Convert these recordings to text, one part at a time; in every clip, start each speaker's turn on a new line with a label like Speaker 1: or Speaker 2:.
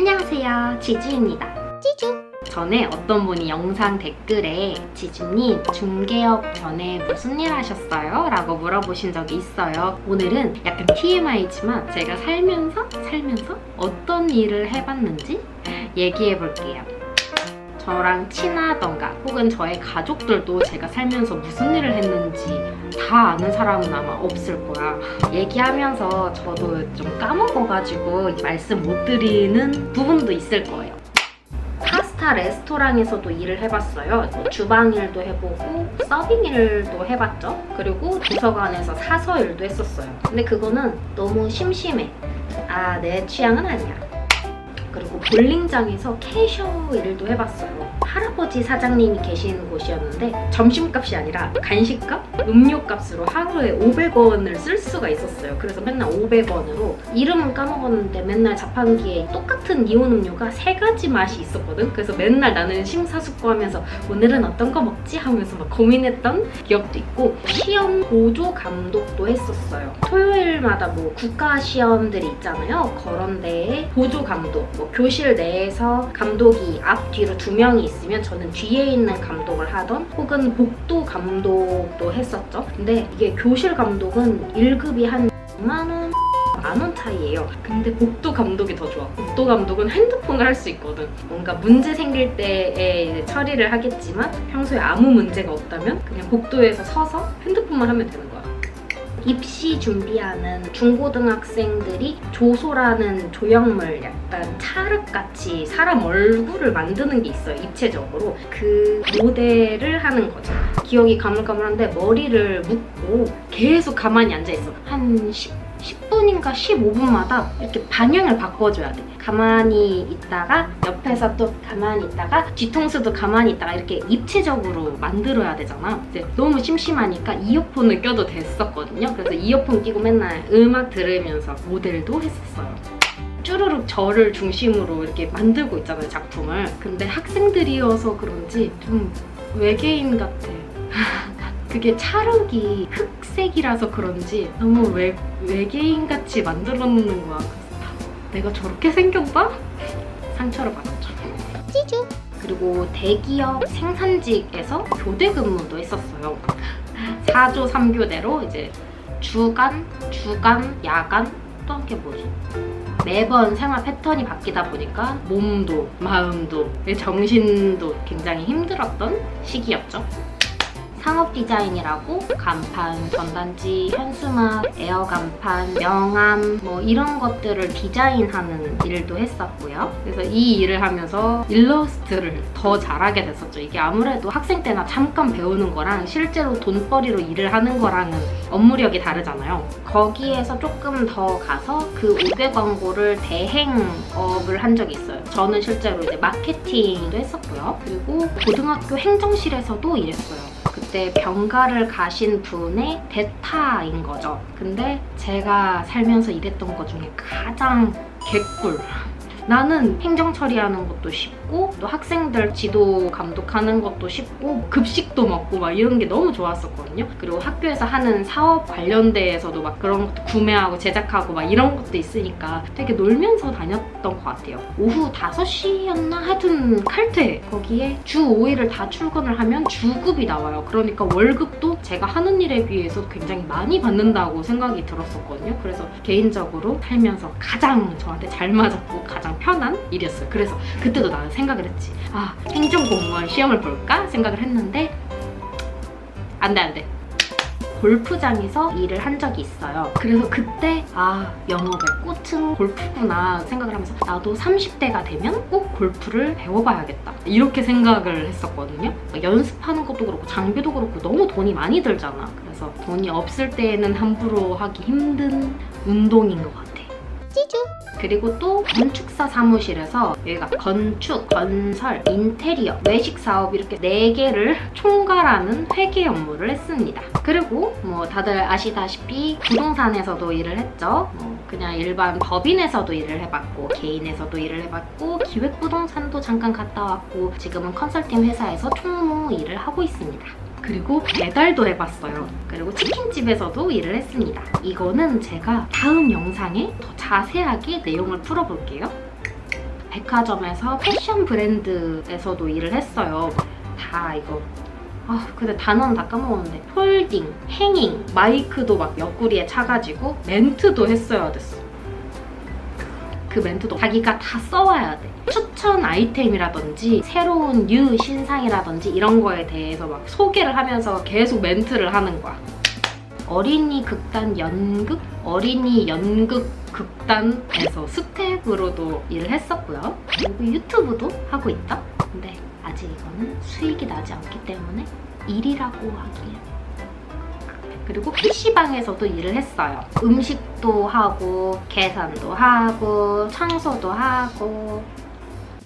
Speaker 1: 안녕하세요. 지주입니다. 지주. 전에 어떤 분이 영상 댓글에 지주님 중개업 전에 무슨 일 하셨어요? 라고 물어보신 적이 있어요. 오늘은 약간 TMI지만 제가 살면서 살면서 어떤 일을 해봤는지 얘기해 볼게요. 저랑 친하던가 혹은 저의 가족들도 제가 살면서 무슨 일을 했는지 다 아는 사람은 아마 없을 거야. 얘기하면서 저도 좀 까먹어가지고 말씀 못 드리는 부분도 있을 거예요. 파스타 레스토랑에서도 일을 해봤어요. 뭐 주방 일도 해보고 서빙 일도 해봤죠. 그리고 도서관에서 사서 일도 했었어요. 근데 그거는 너무 심심해. 아, 내 취향은 아니야. 그리고 볼링장에서 캐셔 일도 해봤어요. 할아버지 사장님이 계신 곳이었는데 점심값이 아니라 간식값, 음료값으로 하루에 500원을 쓸 수가 있었어요. 그래서 맨날 500원으로 이름은 까먹었는데 맨날 자판기에 똑같은 이온 음료가 세 가지 맛이 있었거든. 그래서 맨날 나는 심사숙고하면서 오늘은 어떤 거 먹지 하면서 막 고민했던 기억도 있고 시험 보조 감독도 했었어요. 토요일마다 뭐 국가 시험들이 있잖아요. 그런 데에 보조 감독, 뭐 교실 내에서 감독이 앞 뒤로 두 명이 있 으면 저는 뒤에 있는 감독을 하던 혹은 복도 감독도 했었죠. 근데 이게 교실 감독은 1급이 한 2만 원 만원 차이예요. 근데 복도 감독이 더 좋아. 복도 감독은 핸드폰을 할 수 있거든. 뭔가 문제 생길 때에 처리를 하겠지만 평소에 아무 문제가 없다면 그냥 복도에서 서서 핸드폰만 하면 되는 거야. 입시 준비하는 중고등학생들이 조소라는 조형물 약간 찰흙같이 사람 얼굴을 만드는 게 있어요 입체적으로. 그 모델을 하는 거죠. 기억이 가물가물한데 머리를 묶고 계속 가만히 앉아있어. 한 10, 10분인가 15분마다 이렇게 방향을 바꿔줘야 돼 가만히 있다가 옆에서 또 가만히 있다가 뒤통수도 가만히 있다가 이렇게 입체적으로 만들어야 되잖아. 이제 너무 심심하니까 이어폰을 껴도 됐었거든요. 그래서 이어폰 끼고 맨날 음악 들으면서 모델도 했었어요. 쭈루룩 저를 중심으로 이렇게 만들고 있잖아요, 작품을. 근데 학생들이어서 그런지 좀 외계인 같아. 그게 찰흙이 흑색이라서 그런지 너무 외, 외계인 같이 만들어 놓는 거야. 내가 저렇게 생겼나? 상처를 받았죠. 찌주. 그리고 대기업 생산직에서 교대 근무도 했었어요. 4조 3교대로 이제 주간, 주간, 야간 또한게 뭐지? 매번 생활 패턴이 바뀌다 보니까 몸도 마음도 정신도 굉장히 힘들었던 시기였죠. 상업 디자인이라고 간판, 전단지, 현수막, 에어 간판, 명암 뭐 이런 것들을 디자인하는 일도 했었고요. 그래서 이 일을 하면서 일러스트를 더 잘하게 됐었죠. 이게 아무래도 학생 때나 잠깐 배우는 거랑 실제로 돈벌이로 일을 하는 거랑은 업무력이 다르잖아요. 거기에서 조금 더 가서 그 500 광고를 대행업을 한 적이 있어요. 저는 실제로 이제 마케팅도 했었고요. 그리고 고등학교 행정실에서도 일했어요. 그때 병가를 가신 분의 대타인 거죠. 근데 제가 살면서 일했던 것 중에 가장 개꿀. 나는 행정 처리하는 것도 쉽고 또 학생들 지도 감독하는 것도 쉽고 급식도 먹고 막 이런 게 너무 좋았었거든요. 그리고 학교에서 하는 사업 관련돼서도 막 그런 것도 구매하고 제작하고 막 이런 것도 있으니까 되게 놀면서 다녔던 것 같아요. 오후 5시였나 하여튼 칼퇴 거기에 주 5일을 다 출근을 하면 주급이 나와요. 그러니까 월급도 제가 하는 일에 비해서 굉장히 많이 받는다고 생각이 들었었거든요. 그래서 개인적으로 살면서 가장 저한테 잘 맞았고 가장 편한 일이었어요. 그래서 그때도 나는 생각을 했지. 아, 행정공무원 시험을 볼까? 생각을 했는데 안 돼, 안 돼. 골프장에서 일을 한 적이 있어요. 그래서 그때 아 영업의 꽃은 골프구나 생각을 하면서 나도 30대가 되면 꼭 골프를 배워봐야겠다 이렇게 생각을 했었거든요. 연습하는 것도 그렇고 장비도 그렇고 너무 돈이 많이 들잖아. 그래서 돈이 없을 때에는 함부로 하기 힘든 운동인 것 같아. 찌주. 그리고 또 건축사 사무실에서 여기가 건축, 건설, 인테리어, 외식 사업 이렇게 네 개를 총괄하는 회계 업무를 했습니다. 그리고 뭐 다들 아시다시피 부동산에서도 일을 했죠. 뭐 그냥 일반 법인에서도 일을 해봤고 개인에서도 일을 해봤고 기획부동산도 잠깐 갔다 왔고 지금은 컨설팅 회사에서 총무 일을 하고 있습니다. 그리고 배달도 해봤어요. 그리고 치킨집에서도 일을 했습니다. 이거는 제가 다음 영상에 더 자세하게 내용을 풀어볼게요. 백화점에서 패션 브랜드에서도 일을 했어요. 다 이거 아 근데 단어는 다 까먹었는데 폴딩, 행잉, 마이크도 막 옆구리에 차가지고 멘트도 했어야 됐어. 그 멘트도 자기가 다 써와야 돼. 추천 아이템이라든지 새로운 뉴 신상이라든지 이런 거에 대해서 막 소개를 하면서 계속 멘트를 하는 거야. 어린이 극단 연극? 어린이 연극 극단에서 스텝으로도 일을 했었고요. 그리고 유튜브도 하고 있다. 근데 아직 이거는 수익이 나지 않기 때문에 일이라고 하기에 그리고 PC방에서도 일을 했어요. 음식도 하고, 계산도 하고, 청소도 하고.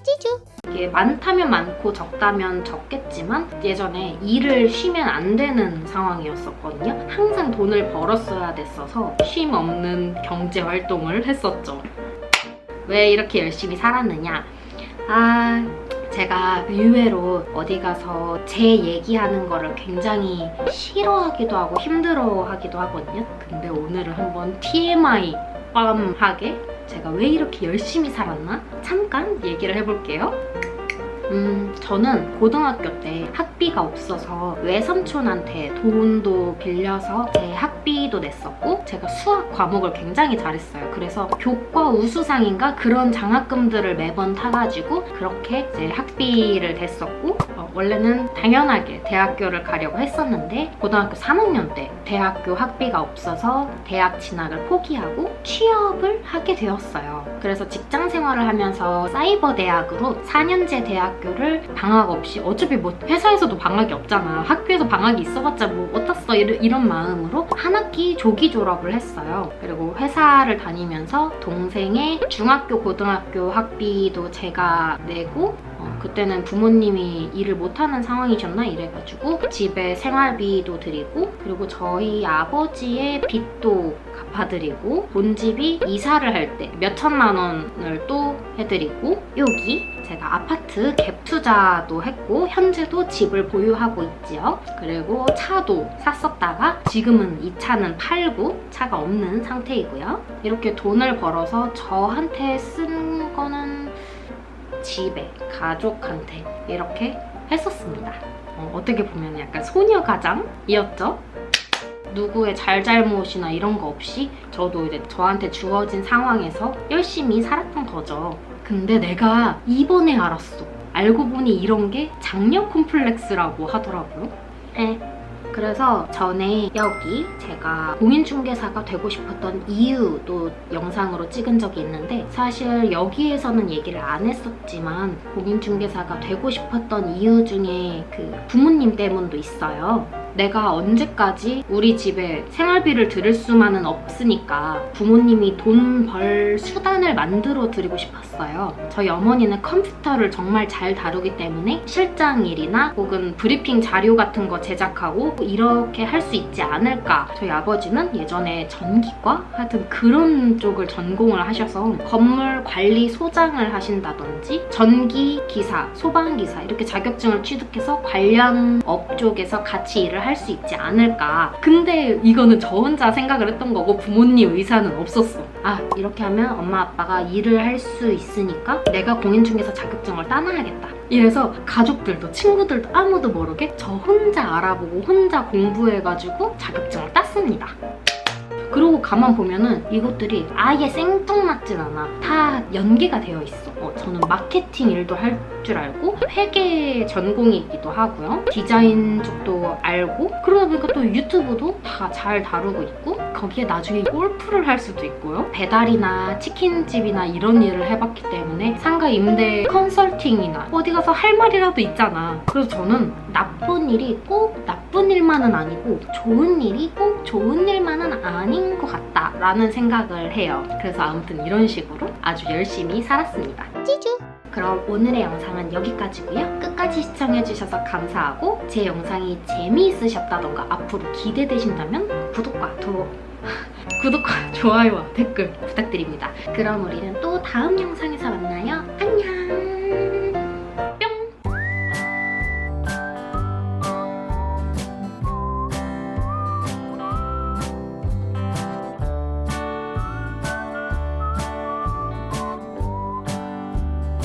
Speaker 1: 찌쭈! 이게 많다면 많고 적다면 적겠지만 예전에 일을 쉬면 안 되는 상황이었었거든요. 항상 돈을 벌었어야 됐어서 쉼 없는 경제 활동을 했었죠. 왜 이렇게 열심히 살았느냐? 아, 제가 의외로 어디 가서 제 얘기하는 거를 굉장히 싫어하기도 하고 힘들어하기도 하거든요. 근데 오늘은 한번 TMI 빰하게 제가 왜 이렇게 열심히 살았나? 잠깐 얘기를 해볼게요. 음, 저는 고등학교 때 학비가 없어서 외삼촌한테 돈도 빌려서 제 학비도 냈었고 제가 수학 과목을 굉장히 잘했어요. 그래서 교과 우수상인가 그런 장학금들을 매번 타가지고 그렇게 이제 학비를 냈었고 어, 원래는 당연하게 대학교를 가려고 했었는데 고등학교 3학년 때 대학교 학비가 없어서 대학 진학을 포기하고 취업을 하게 되었어요. 그래서 직장 생활을 하면서 사이버 대학으로 4년제 대학교를 방학 없이 어차피 뭐 회사에서도 방학이 없잖아. 학교에서 방학이 있어봤자 뭐 어떻어 이런, 마음으로 한 학기 조기 졸업을 했어요. 그리고 회사를 다니면서 동생의 중학교 고등학교 학비도 제가 내고 어, 그때는 부모님이 일을 못하는 상황이셨나 이래가지고 집에 생활비도 드리고 그리고 저희 아버지의 빚도 갚아드리고 본집이 이사를 할 때 몇천만 원을 또 해드리고 여기 제가 아파트 갭 투자도 했고 현재도 집을 보유하고 있지요. 그리고 차도 샀었다가 지금은 이 차는 팔고 차가 없는 상태이고요. 이렇게 돈을 벌어서 저한테 쓴 거는 집에 가족한테 이렇게 했었습니다. 어, 떻게 보면 약간 소녀 가장이었죠. 누구의 잘잘못이나 이런 거 없이 저도 이제 저한테 주어진 상황에서 열심히 살았던 거죠. 근데 내가 이번에 알았어. 알고 보니 이런 게 장녀 콤플렉스라고 하더라고요. 에. 그래서 전에 여기 제가 공인중개사가 되고 싶었던 이유도 영상으로 찍은 적이 있는데 사실 여기에서는 얘기를 안 했었지만 공인중개사가 되고 싶었던 이유 중에 그 부모님 때문도 있어요. 내가 언제까지 우리 집에 생활비를 들을 수만은 없으니까 부모님이 돈 벌 수단을 만들어 드리고 싶었어요. 저희 어머니는 컴퓨터를 정말 잘 다루기 때문에 실장 일이나 혹은 브리핑 자료 같은 거 제작하고 이렇게 할 수 있지 않을까. 저희 아버지는 예전에 전기과 하여튼 그런 쪽을 전공을 하셔서 건물 관리 소장을 하신다든지 전기 기사, 소방 기사 이렇게 자격증을 취득해서 관련 업 쪽에서 같이 일을 할 수 있지 않을까. 근데 이거는 저 혼자 생각을 했던 거고 부모님 의사는 없었어. 아, 이렇게 하면 엄마 아빠가 일을 할 수 있으니까 내가 공인중개사 자격증을 따놔야겠다. 이래서 가족들도 친구들도 아무도 모르게 저 혼자 알아보고 혼자 공부해가지고 자격증을 땄습니다. 그러고 가만 보면은 이것들이 아예 생뚱맞진 않아. 다 연계가 되어 있어. 어, 저는 마케팅 일도 할 줄 알고 회계 전공이기도 하고요. 디자인 쪽도 알고 그러다 보니까 또 유튜브도 다 잘 다루고 있고 거기에 나중에 골프를 할 수도 있고요. 배달이나 치킨집이나 이런 일을 해봤기 때문에 상가 임대 컨설팅이나 어디 가서 할 말이라도 있잖아. 그래서 저는 나쁜 일이 꼭 나쁜 일만은 아니고 좋은 일이 꼭 좋은 일만은 아닌 라는 생각을 해요. 그래서 아무튼 이런 식으로 아주 열심히 살았습니다. 찌쭈! 그럼 오늘의 영상은 여기까지고요. 끝까지 시청해주셔서 감사하고 제 영상이 재미있으셨다던가 앞으로 기대되신다면 구독과 도 구독과 좋아요와 댓글 부탁드립니다. 그럼 우리는 또 다음 영상에서 만나요.